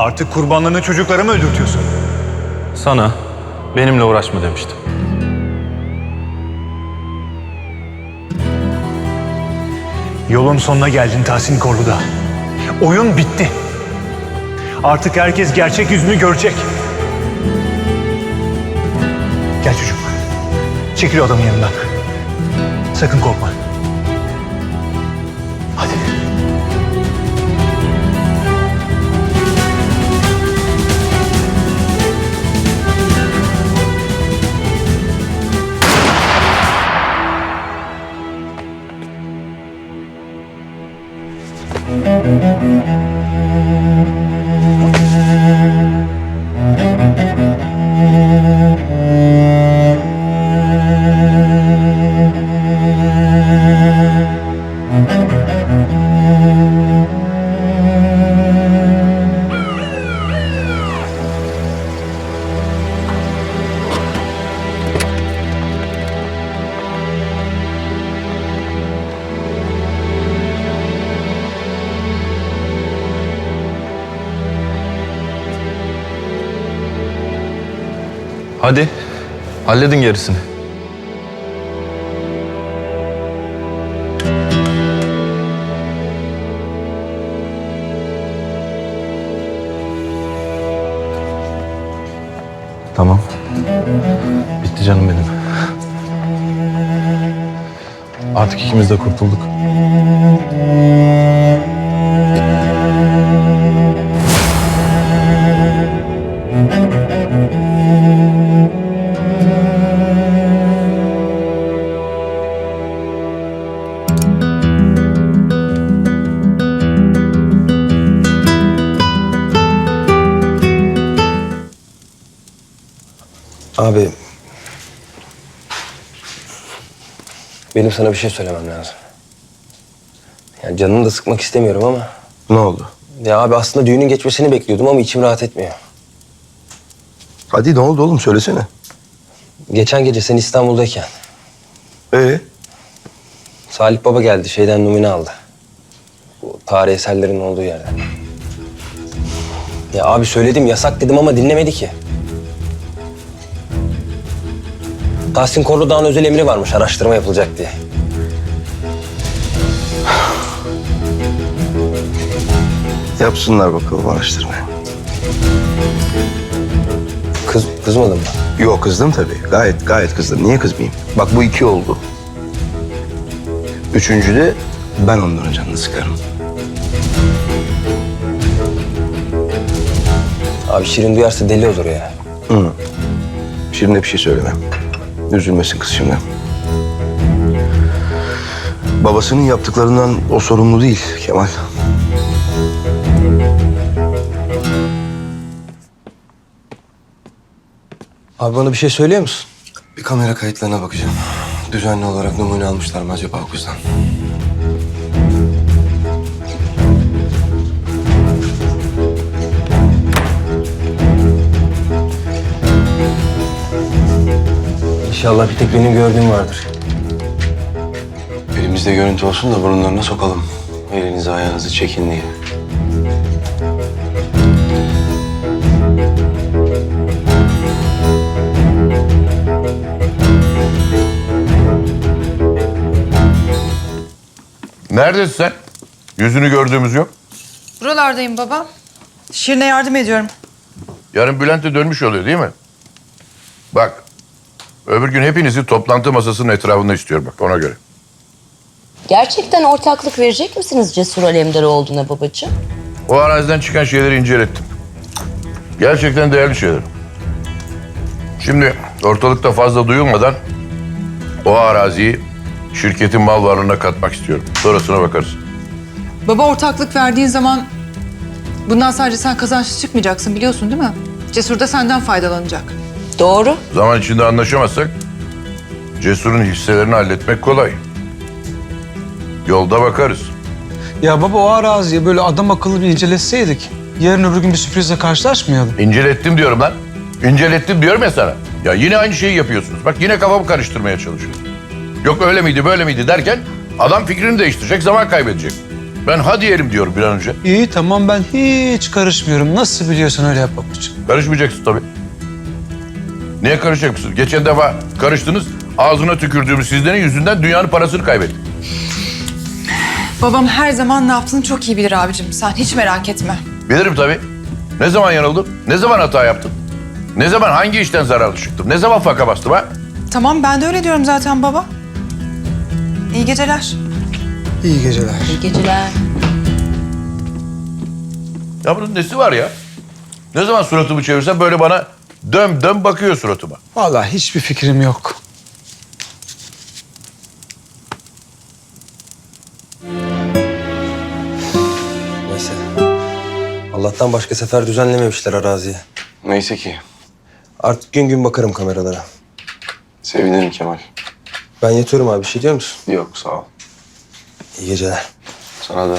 Artık kurbanlarını çocuklara mı öldürtüyorsun? Sana benimle uğraşma demiştim. Yolun sonuna geldin Tahsin Korlu'da. Oyun bitti. Artık herkes gerçek yüzünü görecek. Gel çocuk. Çekil o adamın yanından. Sakın korkma. Hadi halledin gerisini. Tamam. Bitti canım benim. Artık ikimiz de kurtulduk. Benim sana bir şey söylemem lazım. Yani canını da sıkmak istemiyorum ama... Ne oldu? Ya abi aslında düğünün geçmesini bekliyordum ama içim rahat etmiyor. Hadi ne oldu oğlum söylesene. Geçen gece sen İstanbul'dayken Ee? Salih Baba geldi şeyden numune aldı. Bu tarih eserlerin olduğu yerden. Ya abi söyledim yasak dedim ama dinlemedi ki. Tahsin Korlu'dağ'ın özel emri varmış araştırma yapılacak diye. Yapsınlar bakalım araştırmayı. Kız, kızmadın mı? Yok kızdım tabii. Gayet gayet kızdım. Niye kızmayayım? Bak bu iki oldu. Üçüncüde ben onların canını sıkarım. Abi Şirin duyarsa deli olur ya. Şirin'e bir şey söylemem. Üzülmesin kız şimdi. Babasının yaptıklarından o sorumlu değil Kemal. Abi bana bir şey söylüyor musun? Bir kamera kayıtlarına bakacağım. Düzenli olarak numune almışlar mı acaba o kızdan? İnşallah bir tek benim gördüğüm vardır. Elimizde görüntü olsun da burunlarına sokalım. Elinizi ayağınızı çekin diye. Neredesin sen? Yüzünü gördüğümüz yok. Buralardayım baba. Şirin'e yardım ediyorum. Yarın Bülent'e dönmüş oluyor değil mi? Bak, öbür gün hepinizi toplantı masasının etrafında istiyorum bak ona göre. Gerçekten ortaklık verecek misiniz Cesur Alemdaroğlu'na babacığım? O araziden çıkan şeyleri incelettim. Gerçekten değerli şeyler. Şimdi ortalıkta fazla duyulmadan o araziyi şirketin mal varlığına katmak istiyorum. Sonrasına bakarız. Baba ortaklık verdiğin zaman bundan sadece sen kazançlı çıkmayacaksın biliyorsun değil mi? Cesur da senden faydalanacak. Doğru. Zaman içinde anlaşamazsak Cesur'un hisselerini halletmek kolay. Yolda bakarız. Ya baba o araziyi böyle adam akıllı bir inceletseydik. Yarın öbür gün bir sürprizle karşılaşmayalım. İncelettim diyorum lan. İncelettim diyorum ya sana. Ya yine aynı şeyi yapıyorsunuz. Bak yine kafamı karıştırmaya çalışıyorsun. Yok öyle miydi böyle miydi derken adam fikrini değiştirecek zaman kaybedecek. Ben ha diyelim diyorum bir an önce. İyi tamam ben hiç karışmıyorum. Nasıl biliyorsan öyle yap babacığım. Karışmayacaksın tabii. Niye karışacak? Geçen defa karıştınız. Ağzına tükürdüğümüz sizlerin yüzünden dünyanın parasını kaybettik. Babam her zaman ne yaptığını çok iyi bilir abicim. Sen hiç merak etme. Bilirim tabii. Ne zaman yanıldım? Ne zaman hata yaptım? Ne zaman hangi işten zararlı çıktım? Ne zaman faka bastım ha? Tamam ben de öyle diyorum zaten baba. İyi geceler. İyi geceler. İyi geceler. Ya bunun nesi var ya? Ne zaman suratımı çevirsem böyle bana döm döm bakıyor suratıma. Vallahi hiçbir fikrim yok. Neyse. Allah'tan başka sefer düzenlememişler araziye. Neyse ki. Artık gün gün bakarım kameralara. Sevinirim Kemal. Ben yatıyorum abi. Bir şey diyor musun? Yok sağ ol. İyi geceler. Sana da.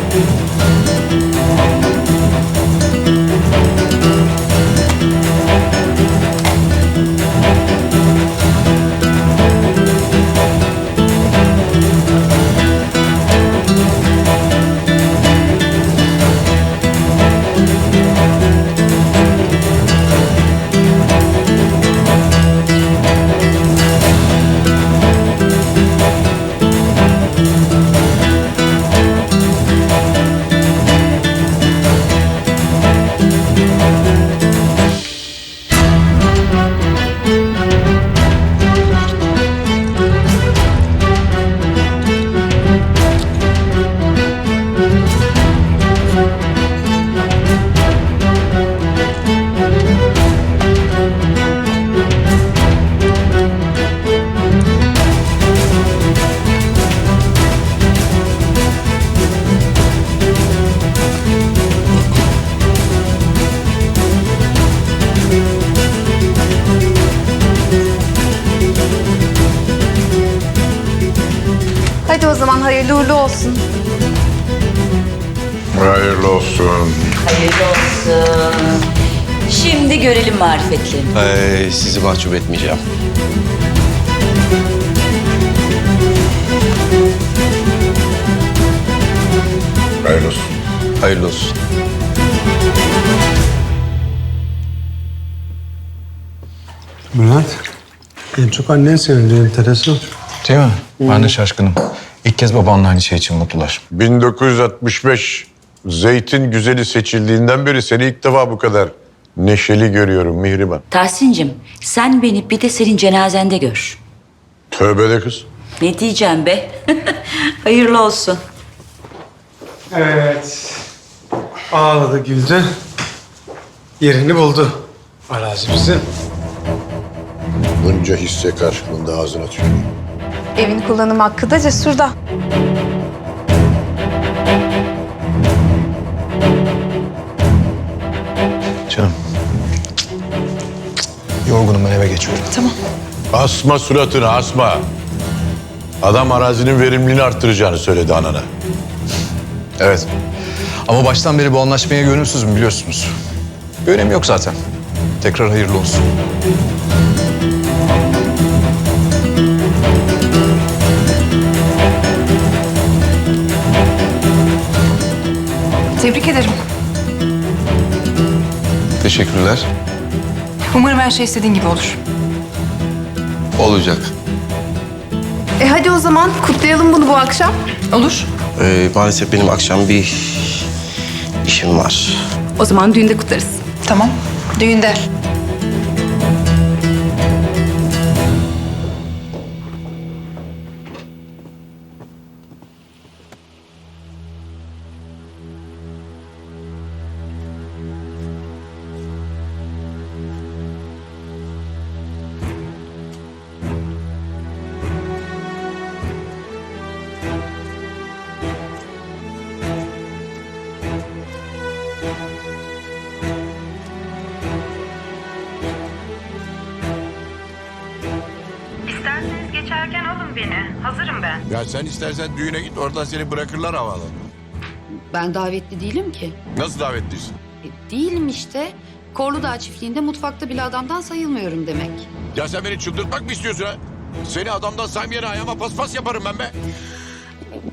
Hadi mahcup etmeyeceğim. Hayırlı olsun. Hayırlı olsun. Bülent. En çok annen sevindi. Enteresan. Değil mi? Ben de şaşkınım. İlk kez babanla aynı şey için mutlular. 1965 Zeytin Güzeli seçildiğinden beri seni ilk defa bu kadar neşeli görüyorum Mihriban. Tahsin'cim sen beni bir de senin cenazende gör. Tövbe de kız. Ne diyeceğim be? Hayırlı olsun. Evet. Ağladı güldü. Yerini buldu. Arazi bizim. Bunca hisse karşılığında ağzına tüküreyim. Evin kullanım hakkı da cesurda. Yorgunum ben eve geçiyorum. Asma suratını asma. Adam arazinin verimliliğini arttıracağını söyledi anana. Evet. Ama baştan beri bu anlaşmaya gönülsüzüm biliyorsunuz. Bir önemi yok zaten. Tekrar hayırlı olsun. Tebrik ederim. Teşekkürler. Umarım her şey istediğin gibi olur. Olacak. E hadi o zaman kutlayalım bunu bu akşam. Olur. Ee, maalesef benim akşam bir işim var. O zaman düğünde kutlarız. Tamam. Düğünde. İsterseniz geçerken alın beni. Hazırım ben. Ya sen istersen düğüne git oradan seni bırakırlar havalı. Ben davetli değilim ki. Nasıl davetlisin? E, değilim işte. Korludağ çiftliğinde mutfakta bile adamdan sayılmıyorum demek. Ya sen beni çıldırtmak mı istiyorsun ha? Seni adamdan saymayan ayağıma paspas yaparım ben be.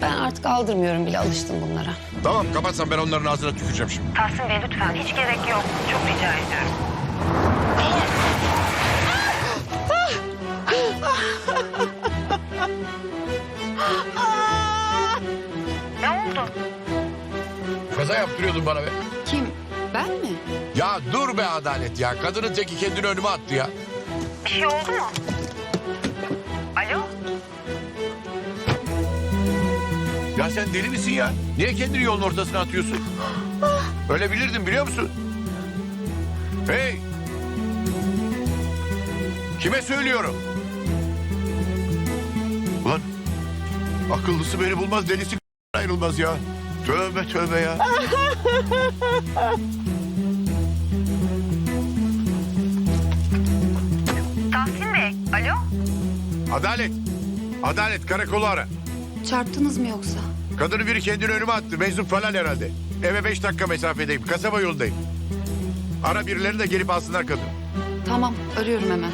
Ben artık aldırmıyorum bile alıştım bunlara. Tamam kapatsan ben onların ağzına tüküreceğim şimdi. Tahsin Bey lütfen. Hiç gerek yok. Çok rica ediyorum. ne oldu? Kaza yaptırıyordun bana be. Kim? Ben mi? Ya dur be Adalet ya. Kadının teki kendini önüme attı ya. Bir şey oldu mu? Ya sen deli misin ya? Niye kendini yolun ortasına atıyorsun? Öyle bilirdim biliyor musun? Hey! Kime söylüyorum? Ulan akıllısı beni bulmaz, delisi ayrılmaz ya. Tövbe tövbe ya. Tahsin Bey, alo? Adalet. Adalet karakolu ara. Çarptınız mı yoksa? Kadını biri kendini önüme attı. Meczup falan herhalde. Eve beş dakika mesafedeyim. Kasaba yolundayım. Ara birileri de gelip alsınlar kadını. Tamam arıyorum hemen.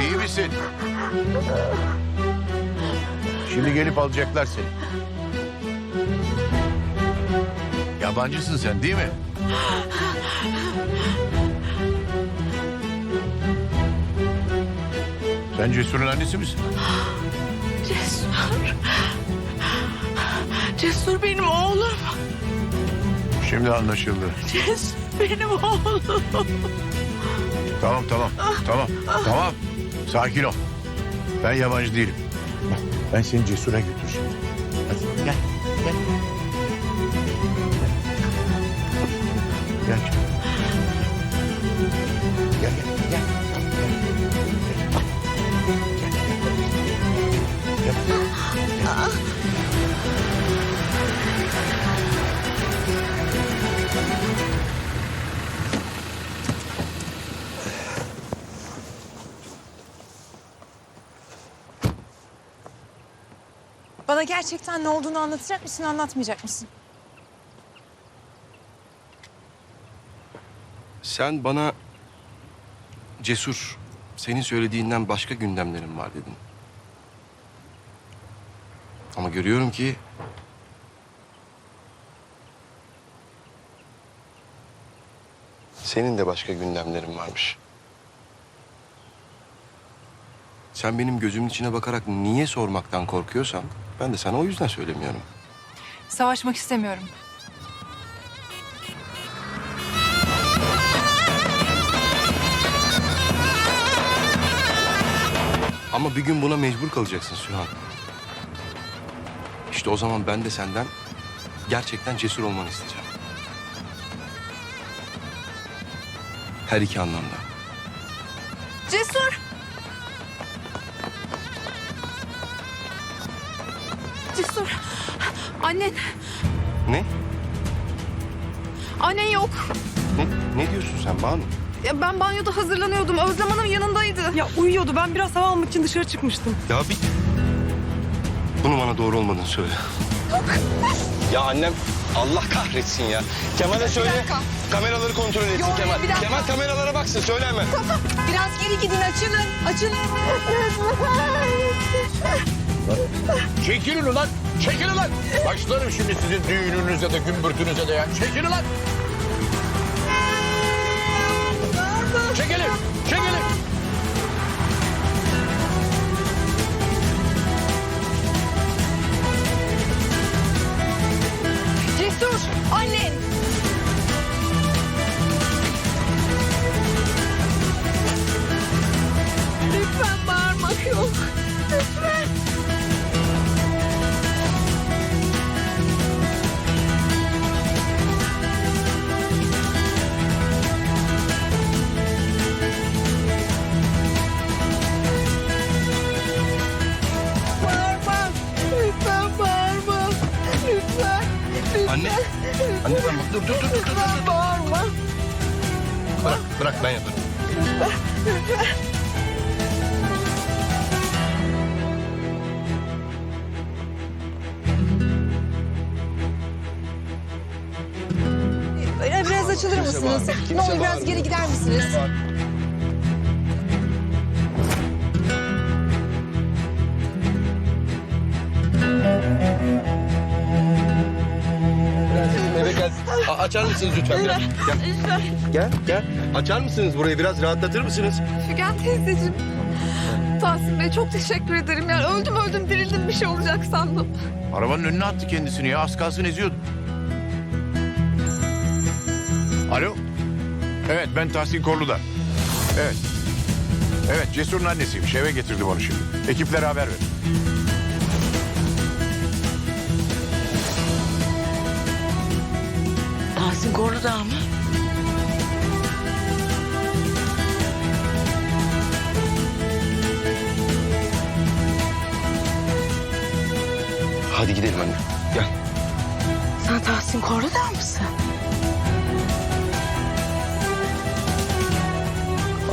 İyi misin? Şimdi gelip alacaklar seni. Yabancısın sen değil mi? Sen Cesur'un annesi misin? Cesur. Cesur benim oğlum. Şimdi anlaşıldı. Cesur benim oğlum. Tamam tamam tamam tamam. Sakin ol. Ben yabancı değilim. Bak, Ben seni Cesur'a götüreceğim. Hadi gel gel. Gel. Bana gerçekten ne olduğunu anlatacak mısın, anlatmayacak mısın? Sen bana cesur, senin söylediğinden başka gündemlerim var dedin. Ama görüyorum ki senin de başka gündemlerin varmış. Sen benim gözümün içine bakarak niye sormaktan korkuyorsan ben de sana o yüzden söylemiyorum. Savaşmak istemiyorum. Ama bir gün buna mecbur kalacaksın Sühan. İşte o zaman ben de senden gerçekten cesur olmanı isteyeceğim. Her iki anlamda. Cesur! Annen, Ne? annen yok. Ne, ne diyorsun sen Banu? Ya ben banyoda hazırlanıyordum. Özlem Hanım yanındaydı. Ya uyuyordu. Ben biraz hava almak için dışarı çıkmıştım. Ya bir... Bunu bana doğru olmadığını söyle. Ya annem Allah kahretsin ya. Kemal'e söyle. Kameraları kontrol etsin Yok, Kemal. bir dakika. Kemal kameralara baksın söyle hemen. Biraz geri gidin açılın. Açılın. Çekilin ulan! Çekilin ulan! Başlarım şimdi sizin düğününüze de gümbürtünüze de ya. Çekilin ulan! Çekilin! Açar mısınız lütfen? Biraz. Gel. Gel, gel. Açar mısınız burayı? Biraz rahatlatır mısınız? Figen teyzeciğim. Tahsin Bey çok teşekkür ederim. Yani öldüm öldüm dirildim bir şey olacak sandım. Arabanın önüne attı kendisini ya. Az kalsın eziyordu. Alo. Evet ben Tahsin Korlu'da. Evet. Evet Cesur'un annesiymiş. Eve getirdim onu şimdi. Ekiplere haber ver. Tahsin Korludağ mı? Hadi gidelim anne. Gel. Sen Tahsin Korludağ mısın?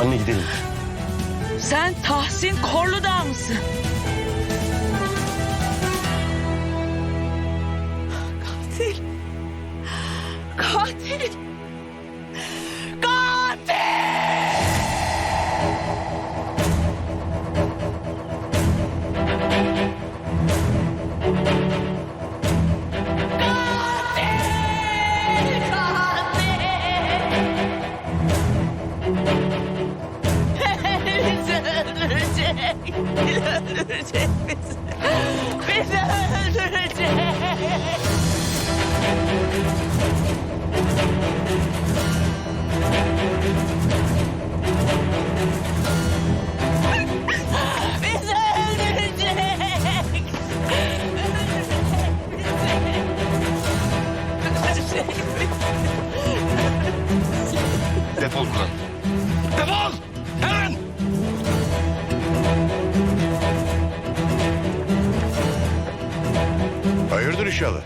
Anne gidelim. Sen Tahsin Korludağ mısın? Hayırdır inşallah.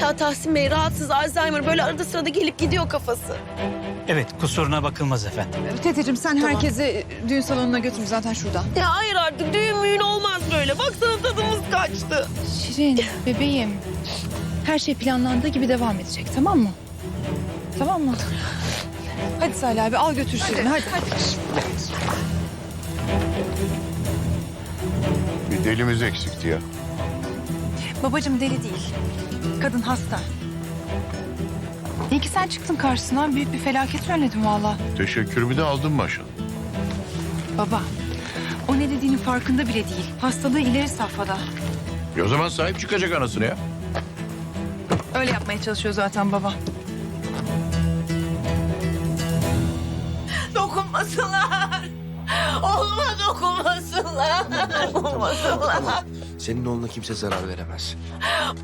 Ya Tahsin Bey rahatsız Alzheimer böyle arada sırada gelip gidiyor kafası. Evet kusuruna bakılmaz efendim. Teteciğim sen herkesi düğün salonuna götür zaten şurada. Ya hayır artık düğün müğün olmaz böyle. Baksana tadımız kaçtı. Şirin, bebeğim. Her şey planlandığı gibi devam edecek tamam mı? Tamam mı? Hadi Salih abi al götür Şirin'i hadi. Bir delimiz eksikti ya. Babacığım deli değil. Kadın hasta. İyi ki sen çıktın karşısına. Büyük bir felaket önledin valla. Teşekkürümü de aldın maşallah. Baba, o ne dediğinin farkında bile değil. Hastalığı ileri safhada. E o zaman sahip çıkacak anasını ya. Öyle yapmaya çalışıyor zaten baba. Dokunmasınlar. Oğluma dokunmasınlar. Dokunmasınlar. Senin oğluna kimse zarar veremez.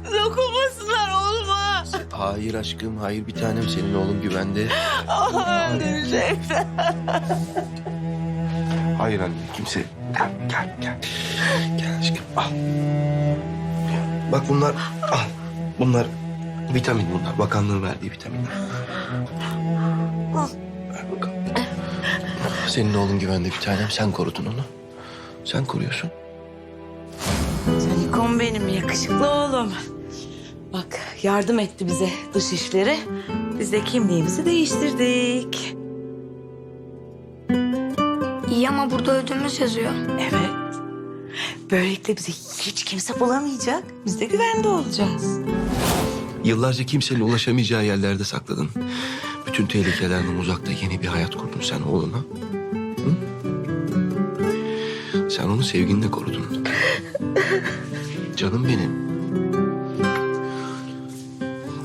Dokunmasınlar oğluma. Hayır aşkım, hayır bir tanem. Senin oğlun güvende. Öldürecekler. Hayır anne, kimse... Gel, gel, gel. Gel aşkım, al. Bak bunlar, al. Bunlar vitamin bunlar. Bakanlığın verdiği vitaminler. Senin oğlun güvende bir tanem. Sen korudun onu. Sen koruyorsun. Canikom benim yakışıklı oğlum. Bak yardım etti bize dış işleri. Biz de kimliğimizi değiştirdik. İyi ama burada ödümüz yazıyor. Evet. Böylelikle bizi hiç kimse bulamayacak. Biz de güvende olacağız. Yıllarca kimsenin ulaşamayacağı yerlerde sakladın. Bütün tehlikelerden uzakta yeni bir hayat kurdun sen oğluna. Sen onu sevginle korudun. Canım benim.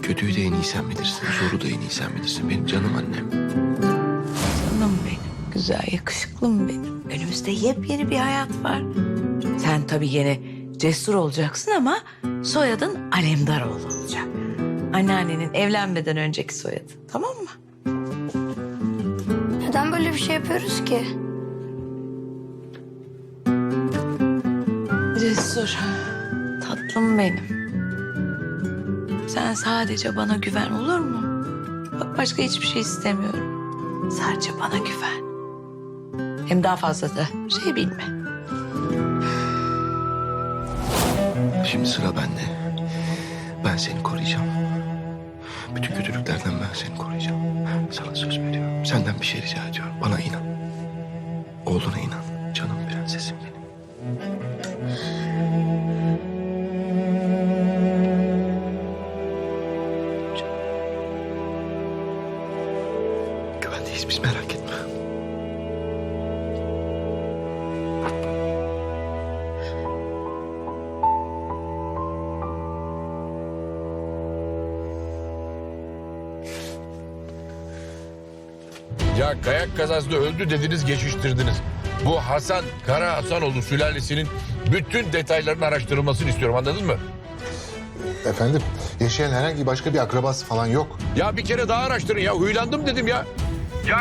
Kötüyü de en iyi sen bilirsin. Zoru da en iyi sen bilirsin. Benim canım annem. Canım benim. Güzel yakışıklım benim. Önümüzde yepyeni bir hayat var. Sen tabii yine cesur olacaksın ama soyadın Alemdaroğlu olacak. Anneannenin evlenmeden önceki soyadı. Tamam mı? Neden böyle bir şey yapıyoruz ki? Cesur. Tatlım benim. Sen sadece bana güven olur mu? Bak başka hiçbir şey istemiyorum. Sadece bana güven. Hem daha fazla da şey bilme. Şimdi sıra bende. Ben seni koruyacağım. Bütün kötülüklerden ben seni koruyacağım. Sana söz veriyorum. Senden bir şey rica ediyorum. Bana inan. Oğluna inan. Canım prensesim benim. Kayak kazasında öldü dediniz geçiştirdiniz. Bu Hasan Kara Hasanoğlu sülalesinin bütün detaylarının araştırılmasını istiyorum anladın mı? Efendim yaşayan herhangi başka bir akrabası falan yok. Ya bir kere daha araştırın ya huylandım dedim ya. Ya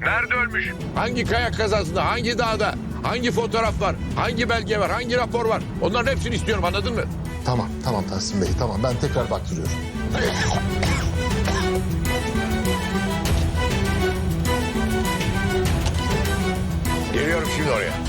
nerede ölmüş? Hangi kayak kazasında, hangi dağda, hangi fotoğraf var, hangi belge var, hangi rapor var? Onların hepsini istiyorum anladın mı? Tamam tamam Tahsin Bey tamam ben tekrar baktırıyorum. Geliyorum şimdi oraya.